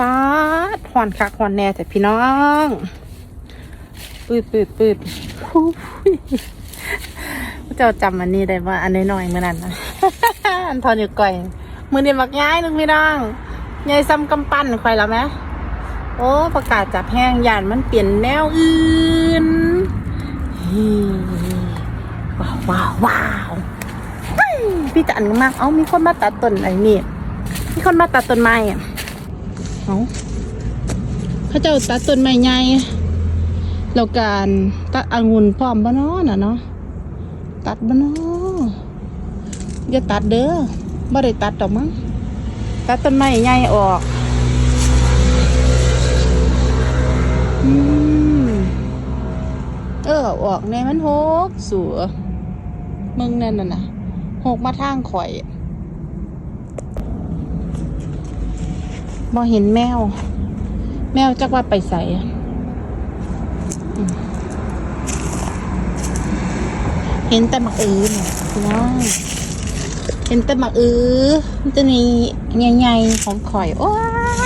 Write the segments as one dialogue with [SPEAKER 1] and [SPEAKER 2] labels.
[SPEAKER 1] ฟ้าดหอนคักหอนแน่แต่พี่น้องปืดปืดปืดเจ้าจำอันนี้ได้ว่าอันน้อยๆเมื่อนั้นนะอันทอนอยู่ก่อยมือนี่มักย้ายนึงพี่น้องยายซ้ำกำปั้นคอยแล้วไหมโอ้ประกาศจับแห้งยานมันเปลี่ยนแนวอื่นว้าวว้าวว้าวพี่จันมาก เอ้ามีคนมาตัดต้นไอ้นี่มีคนมาตัดต้นไม้อะ เอ้าเขาเจ้าตัดต้นไม้ใหญ่แล้วการตัดองุ่นพร้อมบ่เนาะน่ะเนาะตัดบ่เนาะอย่าตัดเด้อบ่ได้ตัดดอกมั้งตัดต้นไม้ใหญ่ออกอืมเออออกในมันหกสัวมึงนั่นน่ะนะหกมาทางข่อย บ่เห็นแมว แมวจักว่าไปใส่เห็นแต่หมักอือเนี่ยว้าเห็นแต่หมักอือมันจะมีใหญ่ๆของข่อย โอ้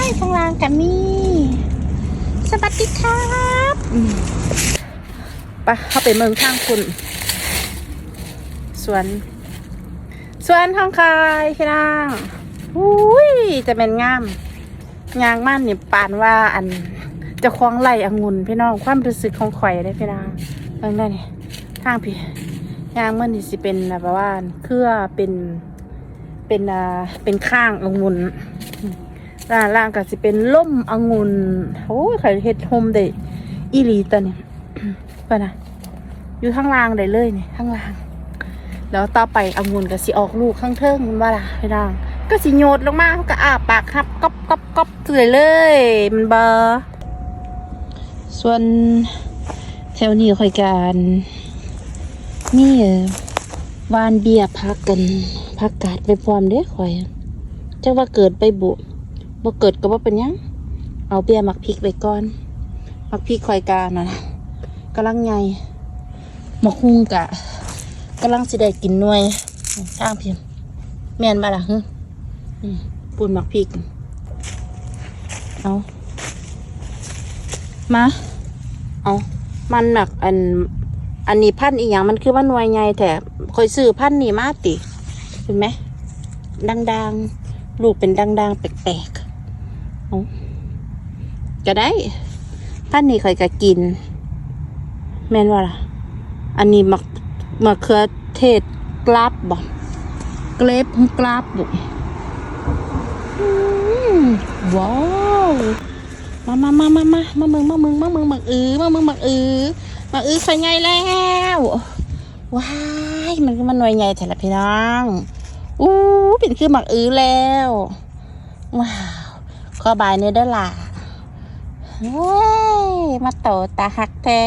[SPEAKER 1] ยข้างล่างกันนี่สวัสดีครับอืมไปเข้าไปเมืองข้างคุณสวนสวนทองคายพี่น้างอุ้ย จะเป็นงาม ยางมั่นนี่ปานว่าอันจะคล้องไหลองุ่นพี่น้องความรู้สึกของข่อยได้พี่นางเบิ่งได้นี่ทางพี่ยางมันนี่สิเป็นแบบว่าเครือเป็นเป็นอ่าเป็นข้างองุ่นล่างล่างก็สิเป็นล่มองุ่นโอ้ยไข่เฮ็ดโฮมได้อีหลีตัวเนี่ยเพื่อนนะอยู่ข้างล่างได้เลยเนี่ยข้างล่างแล้วต่อไปองุ่นก็สิออกลูกข้างเทิงมันว่าล่ะพี่น้อง ก็สิโยดลงมาเขาก็อาปากครับก๊อบก๊อบก๊อบเตื่อยเลย มันเบอส่วนแถวนี้คอยการนี่วานเบียพักกันพักกาดไปพร้อมเด้ข่อยจักว่าเกิดไปบุบ่เกิดก็บ่เป็นยังเอาเบียหมักพริกไปก่อนหมักพริกคอยการนะกำลังใหญ่หมกฮุงกะกำลังสิได้กินหน่วยทางเพียมแม่นบ่ล่ะฮึ ปูนหมักพริก เอา มา เอา มันหมักอัน อันนี้พันธุ์อีหยังมันคือว่าหน่วยใหญ่แต่คอยซื้อพันนี่มาติเห็นไหมดังๆ ลูกเป็นดังๆ แปลกๆ เอาก็ได้ พันนี้ข่อยก็กิน แม่นว่าล่ะ อันนี้หมักมะเขือเทศกราบบ่เกรฟกราบบ่อืม ว้าวมามามามามามามึงมามึงมามึงมาอือมามึงมาอือมาอือใส่ไงแล้วว้ายมันก็มันหน่วยใหญ่แต่ละพี่น้องอู้เป็นคือหมักอื้อแล้วว้าวขอบายเนื้อด้ล่ะเฮ้ยมาโตตาหักแท้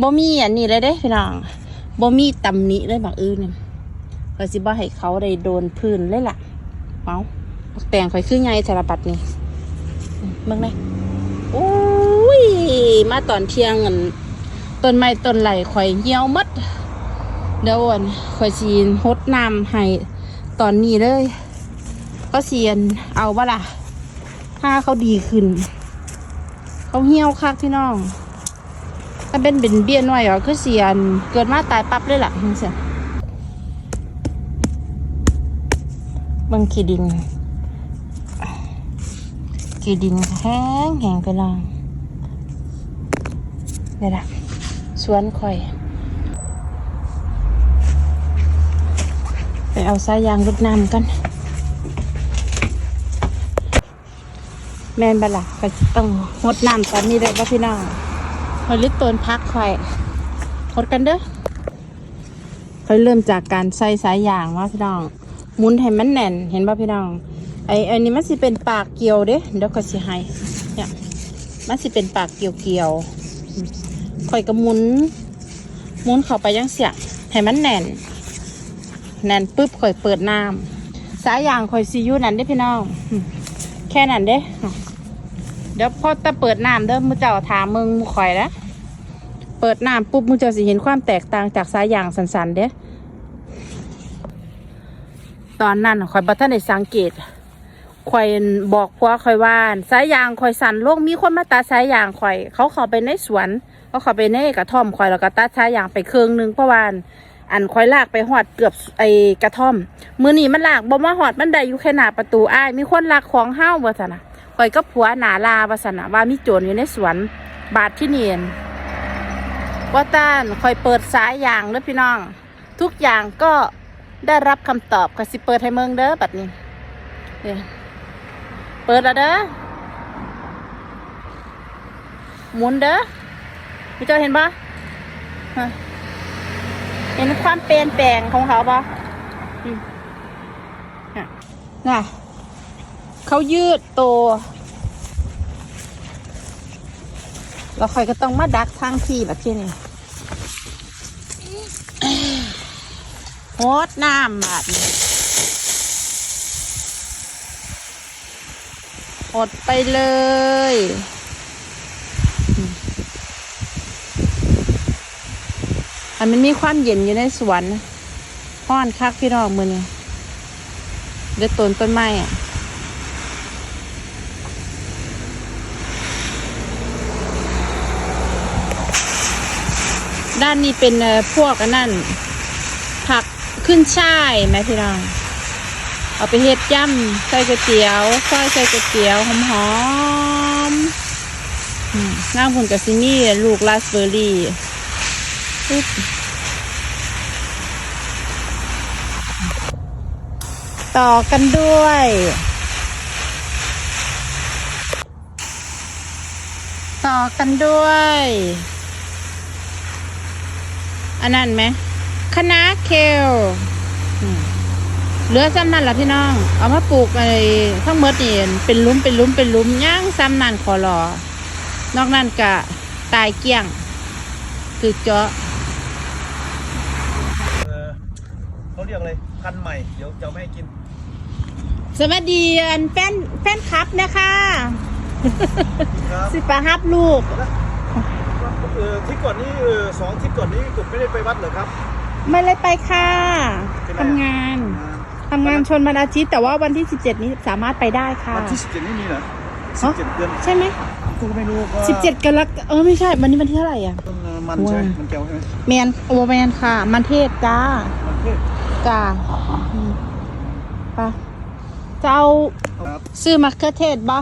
[SPEAKER 1] บ่มีอันนี้เลยเด้พี่น้องบ่มีตำหนิเลยหมักอื้อเนี่ยก็สิบ่ให้เขาได้โดนพื้นเลยล่ะเอา แต่งข่อยคือไงสารบัดนี่อืมเบิ่งได้อุ้ย มาตอนเที่ยงอันต้นไม้ต้นไหลข่อยเหี่ยวหมดเดี๋ยวอันข่อยสีฮดน้ำให้ตอนนี้เลย ก็เสียนเอาบ่ล่ะ ถ้าเขาดีขึ้น เขาเหี่ยวคักพี่น้องถ้าเป็นเป็นเบี้ยน้อยก็คือเสียนเกิดมาตายปั๊บเลยล่ะจังซี่เบิ่งขีดิน ขี้ดินแห้งแห้งไปลองนี่ล่ะสวนข่อย ไปเอาสายยางรดน้ำกัน แม่นบละก็ต้องงดน้ำตอนนี้เลยว่าพี่น้องคอยลิตตนพักคอยงดกันเด้อคอยเริ่มจากการใส่สายยางว่าพี่น้องมุนให้มันแน่น เห็นป่ะพี่น้อง ไอ้อันนี้มันสิเป็นปากเกี่ยวเด้เดี๋ยวก็สิให้เนี่ยมันสิเป็นปากเกี่ยวเกี่ยวๆคอยก็หมุนมุนเข้าไปยังเสียให้มันแน่น แน่นปุ๊บข่อยเปิดน้ำสายยางข่อยซียูนั่นได้พี่น้องแค่นั้นเด้เดี๋ยวพอแต่เปิดน้ำเด้อมือเจ้าถามมึงมือข่อยแล้วเปิดน้ำปุ๊บมือเจ้าสิเห็นความแตกต่างจากสายยางสันๆเด้ตอนนั้นข่อยบัทันได้สังเกต ข่อยบอกผัวข่อยว่านสายยางข่อยสั่นลกมีคนมาตัดสายยางข่อย เขาเข้าไปในสวนเขาเข้าไปในกระท่อมข่อยแล้วก็ตัดสายยางไปเครื่องหนึงเพราะว่าอันข่อยลากไปหอดเกือบไอ้กระท่อม มือนี่มันลากบ่มาหอดมันได้อยู่แค่หน้าประตูอ้ายมีคนลักของเฮ้าว่าซั่นนะข่อยก็ผัวหนาลาวาซั่นน่ะว่ามีโจรอยู่ในสวน บาดที่เนียนว่าต้านข่อยเปิดสายยางเด้อพี่น้อง ทุกอย่างก็ได้รับคำตอบก็สิเปิดให้เมืองเด้อบัดนี้เนี่ย เปิดแล้วเด้อ หมุนเด้อพี่เจ้าเห็นปะเห็นความเปลี่ยนแปลงของเขาปะน่ะ เขายืดตัวแล้วคอยก็ต้องมาดักทางที่แบบที่นี่โฮดน้ำแบาดนี้ หดไปเลย อันมันมีความเย็นอยู่ในสวนห้อนคักพี่น้องมือนี่เด็ดต้นต้นไม้อะด้านนี้เป็นพวกนนั่น ผักขึ้นช่ายไหมพี่น้อง เอาไปเฮ็ดย่ำใส่ก๋วยเตี๋ยวซอยใส่ก๋วยเตี๋ยวหอมๆอืมน้ำผลกับซินี่ลูกราสเบอร์รี่ปึ๊บต่อกันด้วย ต่อกันด้วย อันนั้นไหมคณะเคลอืม เหลือซ้ำนั่นล่ะพี่น้อง เอามาปลูกไอ้ทั้งหมดนี่เป็นหลุมเป็นหลุมเป็นหลุมย่างซ้ำนั่นขอรอนอกนั้นกะตายเกลี้ยงคือเจาะ
[SPEAKER 2] เออเขาเรียกอะไรพันธุ์ใหม่เดี๋ยวจะเอาไม่ให้กิน
[SPEAKER 1] สวัสดีอันแฟนแฟนคลับนะคะ
[SPEAKER 2] ครับ
[SPEAKER 1] สิปะฮับลูก
[SPEAKER 2] เออทริปก่อนนี้เออสองทริปก่อนนี้กบไม่ได้ไปวัดเหรอครับ
[SPEAKER 1] ไม่เลยไปค่ะ
[SPEAKER 2] เป็นไร
[SPEAKER 1] ทำงาน
[SPEAKER 2] อ่า
[SPEAKER 1] ทำงานชนวันอาทิตย์แต่ว่าวันที่ 17 นี้สามารถไปได้ค่ะ
[SPEAKER 2] วันที่สิบเจ็ดนี่มีเหรอสิบเจ็ดเดือน
[SPEAKER 1] ใช่ไหม
[SPEAKER 2] กูก็ไม่รู้ว่า
[SPEAKER 1] 17กันละเออไม่ใช่วันนี้วันที่เท่าไหร่อะ
[SPEAKER 2] ต้นมันใช่ไหมมันแก้วใช่ไหม
[SPEAKER 1] แมนโอแมนค่ะ มันเทศจ้า
[SPEAKER 2] มันเทศ
[SPEAKER 1] จ้าอืมไปจะเอา
[SPEAKER 2] ครับ
[SPEAKER 1] ซื้อมะเขือเทศบ่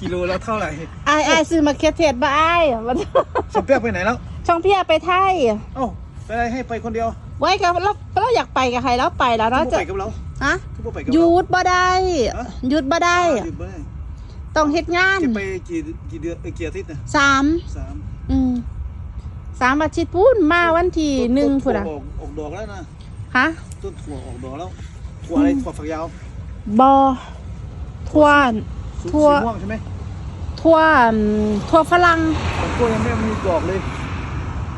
[SPEAKER 2] กิโลแล้วเท่าไหร่
[SPEAKER 1] ไอ้ไอ้ายซื้อมะเขือเทศบ่ไอ้าย
[SPEAKER 2] สมเปียกไปไหนแล้ว
[SPEAKER 1] ช่องพี่ไปไทย
[SPEAKER 2] เอ้าไปอะไรให้ไปคนเดียว
[SPEAKER 1] ไว้กับเราเราอยากไปกับใครแล้วไปแล้ว
[SPEAKER 2] ทุ
[SPEAKER 1] เรา
[SPEAKER 2] ก
[SPEAKER 1] จะ
[SPEAKER 2] ไปกับเรา
[SPEAKER 1] ฮะ
[SPEAKER 2] ทุกไปกับ
[SPEAKER 1] หยุ
[SPEAKER 2] เรา
[SPEAKER 1] ดบ่ได้
[SPEAKER 2] ฮะ
[SPEAKER 1] หยุดบ่ได้
[SPEAKER 2] หยุดบ่ได้
[SPEAKER 1] ต้องเฮ็ดงาน
[SPEAKER 2] จะไปกี่กี่เดือนเออกี่อาทิตย์นะ
[SPEAKER 1] สาม
[SPEAKER 2] สาม
[SPEAKER 1] อืมสามอาทิตย์พูนมาวันที่หนึ่ง
[SPEAKER 2] ต้
[SPEAKER 1] พุ่น
[SPEAKER 2] ถั่ว
[SPEAKER 1] อะ
[SPEAKER 2] ออกออกดอกแล้วนะ
[SPEAKER 1] ฮะ
[SPEAKER 2] ต้นถั่วออกดอกแล้วถั่วอะไรถั่วฝักยาว
[SPEAKER 1] บอทั่ว
[SPEAKER 2] สี
[SPEAKER 1] ถั่ว
[SPEAKER 2] สีม่วงใช่ไหม
[SPEAKER 1] ทั่วอืมทั่วฝรั่ง
[SPEAKER 2] ของกล้วยยังไม่มีดอกเลย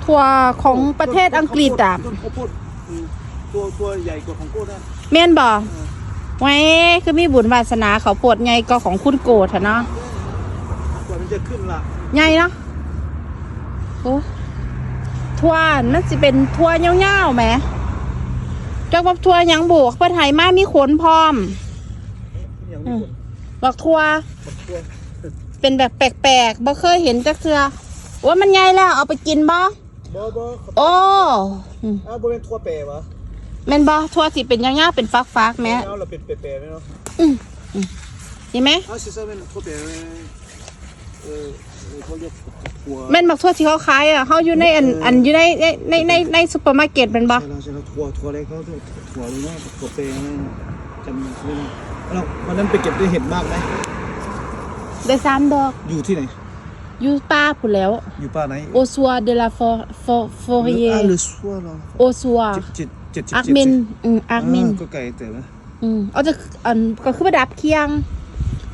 [SPEAKER 1] ทั่วของประเทศอังกฤษอะ
[SPEAKER 2] ต้นข้าวโพดอืมตัวตัวใหญ่กว่าของกล้วยนะ
[SPEAKER 1] แม่นบ่
[SPEAKER 2] เออ
[SPEAKER 1] ไว้คือมีบุญวาสนาเขาปวดไงก็ของคุณโกดอะเนาะ
[SPEAKER 2] กว่ามันจะขึ้นล่ะ
[SPEAKER 1] ไงเนาะโอ้ทั่วนั่นสิเป็นทั่วเงี้ยวๆแหมจักว่าทั่วหยังบุกเพิ่นไหมามีขนพร้อม
[SPEAKER 2] อย่างนี้คน
[SPEAKER 1] บอกทั่ว
[SPEAKER 2] บักทั่ว
[SPEAKER 1] เป็นแบบแปลกๆบ่เคยเห็นจักเทือว่ามันไงแล้วเอาไปกินบ่
[SPEAKER 2] บ่บ่
[SPEAKER 1] โอ้อืม
[SPEAKER 2] อ้าวบ่เป็นทั่วแปรวะ
[SPEAKER 1] แม่นบ่ทั่วสิเป็นยาวๆเป็นฟักๆแหม่
[SPEAKER 2] เอาเราเป็นแปรๆไหมเนาะ
[SPEAKER 1] เห็นไหม
[SPEAKER 2] อ้าวซิสเตอร์เป็นทั่วแปรไหมเออเออเขาเรียกทั่ว
[SPEAKER 1] แม่นบักทั่วที่เขาขายอะเฮาอยู่ในอันอันอยู่ในในในในในซุปเปอร์มาร์เก็ตแม่นบ่
[SPEAKER 2] ใช่แล้วใช่แล้วทั่วทั่วอะไรเขาทั่วทั่วเลยนะทั่วแปรนะจำไม่ได้แล้ววันนั้นไปเก็บได้เห็ดมากไหม
[SPEAKER 1] ได้สามดอก
[SPEAKER 2] อยู่ที่ไหน
[SPEAKER 1] อยู่ป่าพุ่นแล้ว
[SPEAKER 2] อยู่ป่าไหน
[SPEAKER 1] โอซัวเดลาฟอฟอฟอเย
[SPEAKER 2] อ่าหรือซัวเหรอ
[SPEAKER 1] โอซัว
[SPEAKER 2] เจ็ดเจ็ดเจ็ด
[SPEAKER 1] อักมินอืมอักมิน
[SPEAKER 2] ก็ไกลแต่นะ
[SPEAKER 1] อืมเอาจะอันก็คือประดับเคียง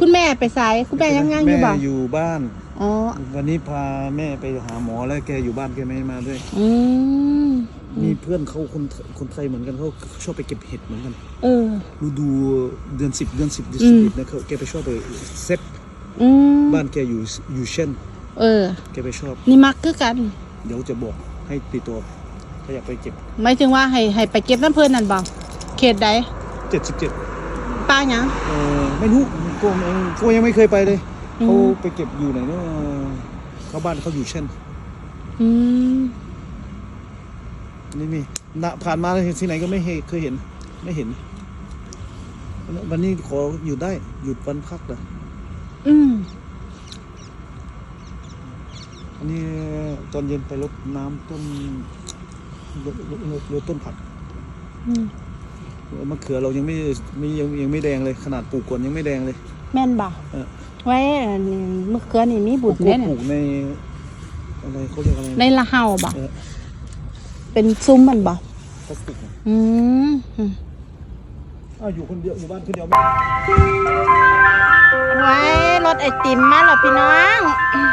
[SPEAKER 1] คุณแม่ไปไสายคุณแม่ยังงานอยู่บ่
[SPEAKER 2] แม่อยู่บ้าน
[SPEAKER 1] อ๋อ
[SPEAKER 2] วันนี้พาแม่ไปหาหมอแล้วแกอยู่บ้านแกไม่มาด้วย
[SPEAKER 1] อืม
[SPEAKER 2] มีเพื่อนเขาคนคนไทยเหมือนกันเขาชอบไปเก็บเห็ดเหมือนกัน
[SPEAKER 1] เออ
[SPEAKER 2] ฤดูเดือนสิบเดือนสิบเดือน
[SPEAKER 1] อื
[SPEAKER 2] สิบ
[SPEAKER 1] ม
[SPEAKER 2] เอ็ดนะเขาแกไปชอบไปเซ็ต
[SPEAKER 1] อืม
[SPEAKER 2] บ้านแกอยู่อยู่เช่น
[SPEAKER 1] เออ
[SPEAKER 2] แกไปชอบ
[SPEAKER 1] นี่มักคือกัน
[SPEAKER 2] เดี๋ยวจะบอกให้ติดตัวถ้าอยากไปเก็บ
[SPEAKER 1] หมายถึงว่าให้ให้ไปเก็บน้ำเพิ่นนั่นบ่เขตใด
[SPEAKER 2] เจ็ดสิบเจ็ด
[SPEAKER 1] ไปป้าหยัง
[SPEAKER 2] เออไม่รู้โก้เองโก้ยังไม่เคยไปเลย
[SPEAKER 1] อืม
[SPEAKER 2] เขาไปเก็บอยู่ไหนเนาะเขาบ้านเขาอยู่เช่น
[SPEAKER 1] อืม
[SPEAKER 2] นี่มีนะผ่านมาเลยที่ไหนก็ไม่เคยเห็น ไม่เห็น วันนี้ขอหยุดได้ หยุดวันพักเหรอ
[SPEAKER 1] อืม
[SPEAKER 2] อั นนี้ตอนเย็นไปรดน้ำต้นรดรดรดรดต้นผัก
[SPEAKER 1] อืม
[SPEAKER 2] มะเขือเรายังไม่ไม่ยังยังไม่แดงเลยขนาดปลูกก่อนยังไม่แดงเลย
[SPEAKER 1] แม่นบ่
[SPEAKER 2] เออ
[SPEAKER 1] ไว้อันนี้มะเขือนี่มีบุตร
[SPEAKER 2] ปลู
[SPEAKER 1] แน่
[SPEAKER 2] ก
[SPEAKER 1] เนี่ย
[SPEAKER 2] ปลูกในอะไรเขาเรียกอะไร
[SPEAKER 1] ในละเฮาบ่
[SPEAKER 2] เออ
[SPEAKER 1] เป็นซุ้มมันบ่
[SPEAKER 2] พลาสติกอะ
[SPEAKER 1] อืมอืม
[SPEAKER 2] อ้าวอยู่คนเดียวอยู่บ้านคนเดียวไม่
[SPEAKER 1] ไว้รถไอติมมาแล้วพี่น้องเอ้ย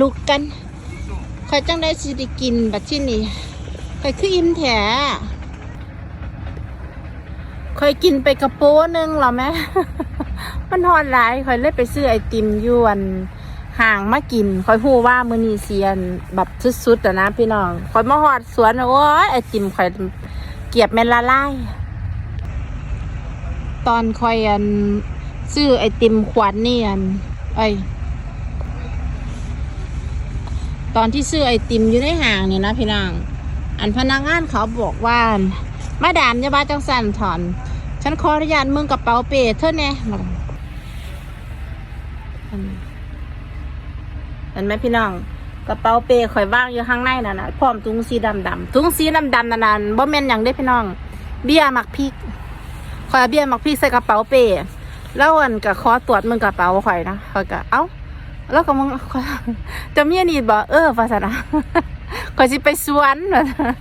[SPEAKER 1] ลุกกันคอยจังได้สิได้กินบัดที่นี่คอยคืออิ่มแถคอยกินไปกระโป้หนึงหรอแม่มันหอนหลายคอยเลยไปซื้อไอติมยวนห่างมากินคอยพูดว่ามือนีเซียนแบบสุดๆอะนะพี่น้องคอยมาหอดสวนโอ้ยไอติมคอยเกียบแมนละลายตอนคอยอันซื้อไอติมขวัญนี่อันไอย ตอนที่ซื้อไอติมอยู่ในห้างเนี่ยนะพี่น้องอันพนักงานเขาบอกว่ามาดามยาบ้าจังสันถอน ฉันขออนุญาตมึงกระเป๋าเปเท่าแน่มาอันอันไหมพี่น้องกระเป๋าเป้ข่อยว่างอยู่ข้างในนั่นนะพร้อมถุงสีดำดำถุงสีดำดำนั่นน่ะบ่แม่นอย่างเด้พี่น้อง เบี้ยหมักพริกข่อยเบี้ยหมักพริกใส่กระเป๋าเป้แล้วอันก็ขอตรวจมึงกระเป๋าข่อยนะข่อยก็เอ้า แล้วก็มึงจะมีอนนี้บ่เออภาษานะข่อยสิไปสวนว่าซั่น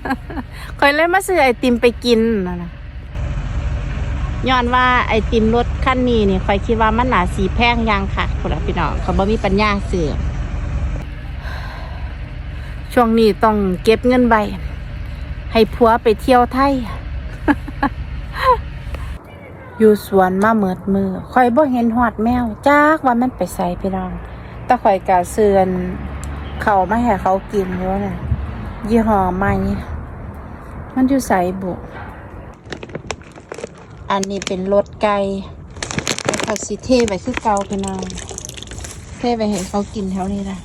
[SPEAKER 1] ข่อยเลยมาซื้อไอติมไปกินนั่นะย้อนว่าไอติมรถคันนี้นี่ข่อยคิดว่ามันหนาสีแพงยังค่ะคุณพี่น้องเขาบ่มีปัญญาซื้อช่วงนี้ต้องเก็บเงินใบ ให้ผัวไปเที่ยวไทย อยู่สวนมาเมิดมือข่อยบ่เห็นหอดแมวจากว่ามันไปใส่พี่น้อง ต่ข่อยกะเสือนเขามาให้เขากินอยู่น่ะยี่ห้อใหม่มันอยู่ใส่บุอันนี้เป็นรถไก่แล้วเขาสิเทไปคือเกาพี่น้องเทไปให้เขากินแถวนี้นะ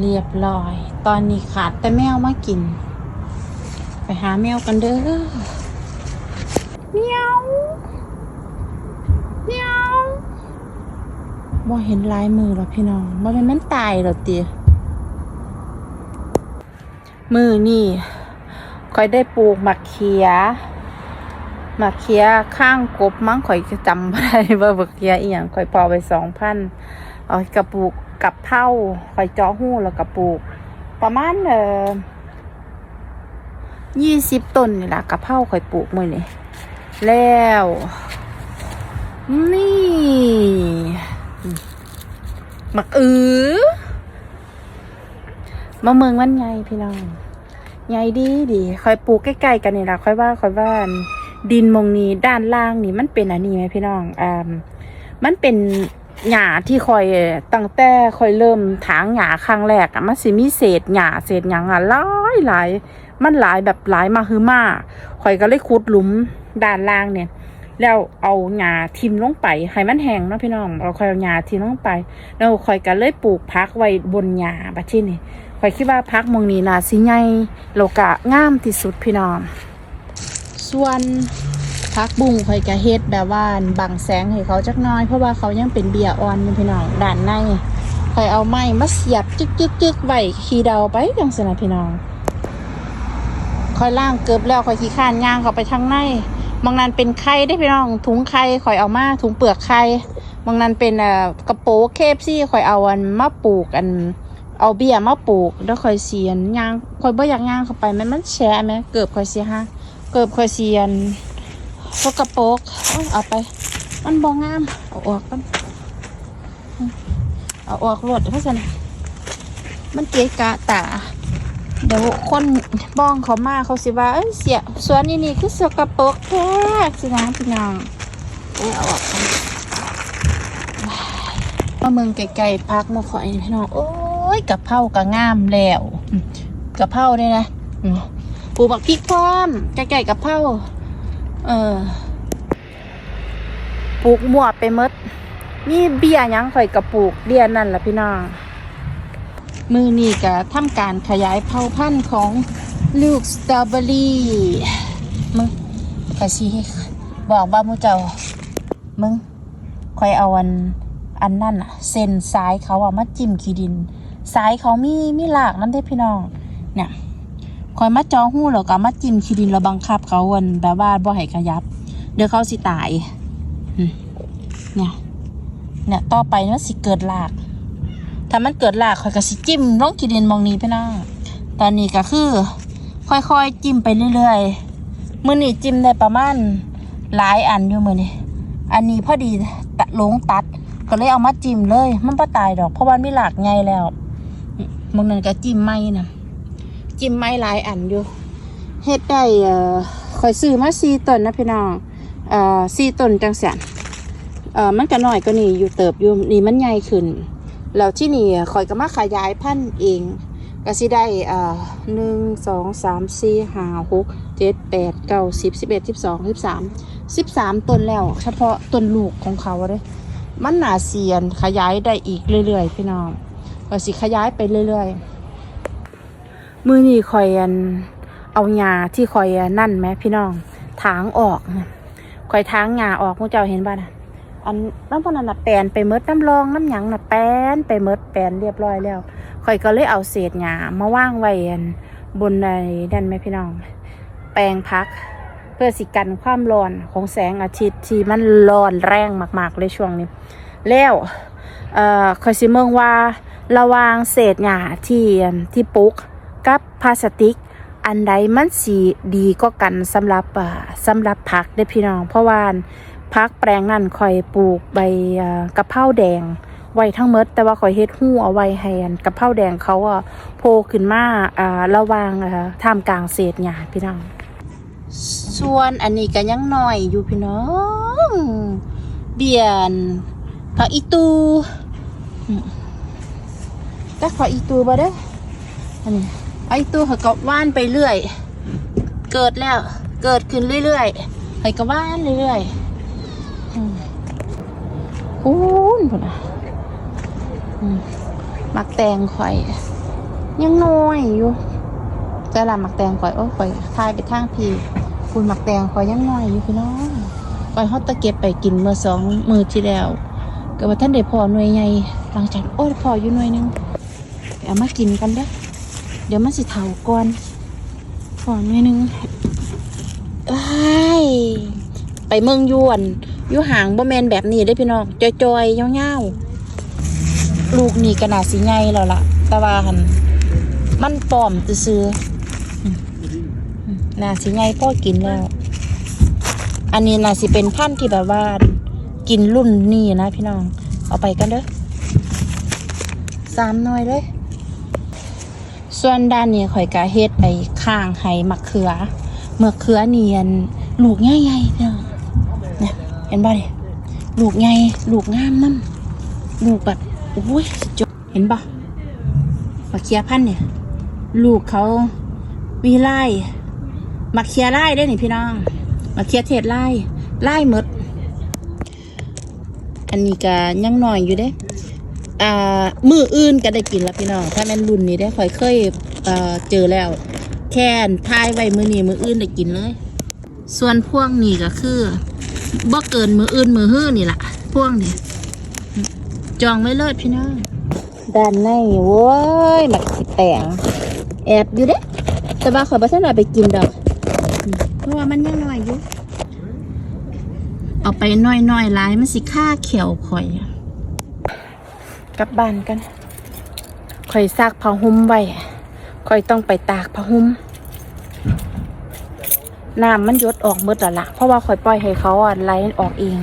[SPEAKER 1] เรียบร้อย ตอนนี้ขาดแต่แมวมากิน ไปหาแมวกันเด้อ เมียวเมียว บ่เห็นลายมือหรอพี่น้องบ่เป็นมันตายหรอตีมือนี่คอยได้ปลูกมักเขียมักเขียข้างกบมั้งข่อยจะจำไม่ได้ว่าบักเขียอีหยังข่อยพอไปสองพันเอากระปลูกกับเท่าข่อยจาะหู้แล้วกระปลูก ประมาณเอ่อยี่สิบต้นนี่แหละกระเพราข่อยปลูกมือนี่แล้วนี่ มักอือมะเมืองมันไงพี่น้องไงดีดีคอยปลูกใกล้ๆกันนี่ละค่อยว่าค่อยว่านดินมงนี้ด้านล่างนี่มันเป็นอันนี้ไหมพี่น้องอ่ามันเป็นหญ้าที่คอยตั้งแต่คอยเริ่มถางหญ้าครั้งแรกอะมันสิมีเศษหญ้าเศษหยังอะหลายหลายมันหลายแบบหลายมาคือมาคอยก็เลยขุดหลุมด้านล่างเนี่ย แล้วเอาหญ้าทิมลงไปให้มันแห้งเนาะพี่น้องเราค่อยเอาหญ้าทิมลงไปแล้วค่อยก็เลยปลูกพักไว้บนหญ้าบัดที่นี่ค่อยคิดว่าพักมองนี้น่าสิใหญ่โลกะงามที่สุดพี่น้อง ส่วนพักบุ้งค่อยก็เฮ็ดแบบว่าบังแสงให้เขาจักน้อยเพราะว่าเขายังเป็นเบียอ่อนพี่น้องด้านในค่อยเอาไม้มาเสียบจึกจึกจึกไว้ขี้เดาไปจังซี่นะพี่น้องค่อยล่างเกือบแล้วค่อยขี้ข้านย่างเข้าไปทางใน บางนั้นเป็นไข่ได้พี่น้องถุงไข่ข่อยเอามาถุงเปลือกไข่บางนั้นเป็นอ่อกระโปงเคฟซี่ข่อยเอาอันมาปลูกอัน เอาเบี้ยมาปลูกแล้วค่อยเสียนย่างค่อยบ่อยากย่างเข้าไปมันมันแฉะไหมเกือบค่อยเสียฮะเกือบค่อยเสียนพวกกระโปงเอาไป มันบ่งามเอาออกกันเอาออกรถเพราะฉะนั้นมันเกะกะตา เดี๋ยวคนบ้องเขามาเขาสิว่าเอ้ยเสียสวนนี่นี่คือสกปรกแท้สินะพี่น้องเอ้ยเอาออกมาเมืองไกลๆพักมาขอยพี่น้องโอ้ยกะเพรากะงามแล้วกะเพราเนี่ยนะปลูกบักพริกพร้อมใกล้ๆกับเผาเออปลูกมั่วไปมดมีเบี้ยยังข่อยกระปลูกเบี้ยนั่นล่ะพี่น้อง มือนี่ก็ทำการขยายเผ่าพันธุ์ของลูกสตรอเบอรี่มึงกะสิบอกว่ามูเจ้า มึงคอยเอาอันอันนั่นอะเส้นซ้ายเขาอะมาจิ้มขี้ดินซ้ายเขามีมีหลากนั่นได้พี่น้อง เนี่ยคอยมาจองหู้แล้วก็มาจิ้มขี้ดินแล้วบังคับเขาวันแบบว่าบ่ให้ขยับ เดี๋ยวเขาสิตายเนี่ยเนี่ยต่อไปมันสิเกิดหลาก ถ้ามันเกิดหลากคอยก็สิจิ้มลงขี้ดินมองนี้พี่น้องตอนนี้ก็คือ ค่อยๆจิ้มไปเรื่อยๆมือนี่จิ้มได้ประมาณหลายอันอยู่มือนี่อันนี้พอดีตะลงตัด ก็เลยเอามาจิ้มเลย มันบ่ตายดอก เพราะว่ามีหลากไงแล้วมึงนั่นก็จิ้มไม่นะจิ้มไม่หลายอันอยู่เฮ็ดได้เอ่อคอยซื้อมาสี่ต้นนะพี่น้องเอ่อสี่ต้นจังสันเอ่อมันก็น้อยก็นี่อยู่เติบอยู่นี่มันใหญ่ขึ้น แล้วที่นี่คอยก็มาขยายพันธุ์เองก็สิได้อ่าหนึ่งสองสามสี่ห้าหกเจ็ดแปดเก้าสิบสิบเอ็ดสิบสองสิบสามสิบสามต้นแล้ว เฉพาะต้นลูกของเขาเลยมันหนาเสียนขยายได้อีกเรื่อยๆ พี่น้องก็สิขยายไปเรื่อยๆ มือนี่คอยอันเอาหญ้าที่คอยนั่นไหมพี่น้องถางออกคอยถางหญ้าออกพวกเจ้าเห็นบ้านะ อันน้ำพนันน่ะแปลนไปเมดน้ำรองน้ำหยังน่ะแปลนไปเมดแปลนเรียบร้อยแล้วข่อยก็เลยเอาเศษหญ้ามาว่างไว้บนในนั่นไหมพี่น้อง แปลงพัก เพื่อสิกันความร้อนของแสงอาทิตย์ที่มันร้อนแรงมาก ๆ เลยช่วงนี้ แล้วเอ่อข่อยสิเมืองว่าระวางเศษหญ้าที่ที่ปลูกกับพลาสติกอันใดมันสีดีก็กันสำหรับอ่าสำหรับผักเด้พี่น้อง เพราะว่า พักแปลงนั่นข่อยปลูกใบกะเพราแดง ไว้ทั้งหมดแต่ว่าข่อยเฮ็ดหู้เอาไว้ให้อันกับเผาแดงเขาอะโผล่ขึ้นมาอ่าระวางอ่าท่ามกลางเศษหญ้าพี่น้องส่วนอันนี้ก็ยังหน้อยอยู่พี่น้องเบียนผักอีตูอืมจักผักอีตูบ่เด้ออันนี้อีตูเขาก็ว่านไปเรื่อย เกิดแล้ว เกิดขึ้นเรื่อยๆให้ก็ว่านเรื่อยๆ พูนพุ่นน่ะมักแตงข่อย ยังน้อยอยู่แต่ละมักแตงข่อยโอ้ข่อยทายไปทางพี่คุณมักแตงข่อยยังน้อยอยู่พี่น้องข่อยฮอตตะเก็บไปกินเมื่อสองมือที่แล้วก็ว่าท่านได้พอหน่วยใหญ่หลังจากโอ้ยพออยู่หน่วยหนึงเอามากินกันเด้อเดี๋ยวมันสิเถาก่อนพอหน่วยหนึงไปเมืองยวน อยู่ห่างบ่แมนแบบนี้ได้พี่น้องจอยๆยาวๆลูกนี่ก็น่าสิใหญ่แล้วล่ะ แต่ว่าหันมันปลอมซื่อๆอืมอืมน่าสิใหญ่พ่อกินแล้ว อันนี้น่าสิเป็นพันธุ์ที่แบบว่ากินรุ่นนี้นะพี่น้อง เอาไปกันเด้อสามหน่อยเลย ส่วนด้านนี้ข่อยกะเฮ็ดไปข้างไห้มะเขือมะเขือเนียนลูกใหญ่ๆพี่น้อง เนี่ยเห็นบ่ดิลูกใหญ่ลูกงามน้ำลูกแบบโอ้ยสุดยอดเห็นปะมะเขียพันเนี่ย ลูกเขามีไล่มะเขียไล่ได้นี่พี่น้องมะเขียเทศไล่ไล่หมด อันนี้ก็ยังหน่อยอยู่เด้อ่ามืออื่นก็ได้กินแล้วพี่น้อง ถ้าแม่นรุ่นนี้ได้ค่อยเคยเอ่อเจอแล้ว แค่นทายไว้มือนี้มืออื่นได้กินเลย ส่วนพวงนี้ก็คือ บ่เกินมืออื่นมือฮื้อนี่แหละพวงนี่จองไม่เลิศพี่น้องด้านในโว้ยหมักสิแตงแอบอยู่เด้แต่ว่าขอยบ่ทันได้ไปกินดอกอืมเพราะว่ามันยังน้อยอยู่เอาไปน้อยๆหลายมันสิค่าเขียวข่อยอะกลับบ้านกันข่อยซากผ้าห่มไว้ข่อยต้องไปตากผ้าห่ม น้ำมันหยดออกหมดแล้วล่ะเพราะว่าข่อยปล่อยให้เขาอะไหลออกเอง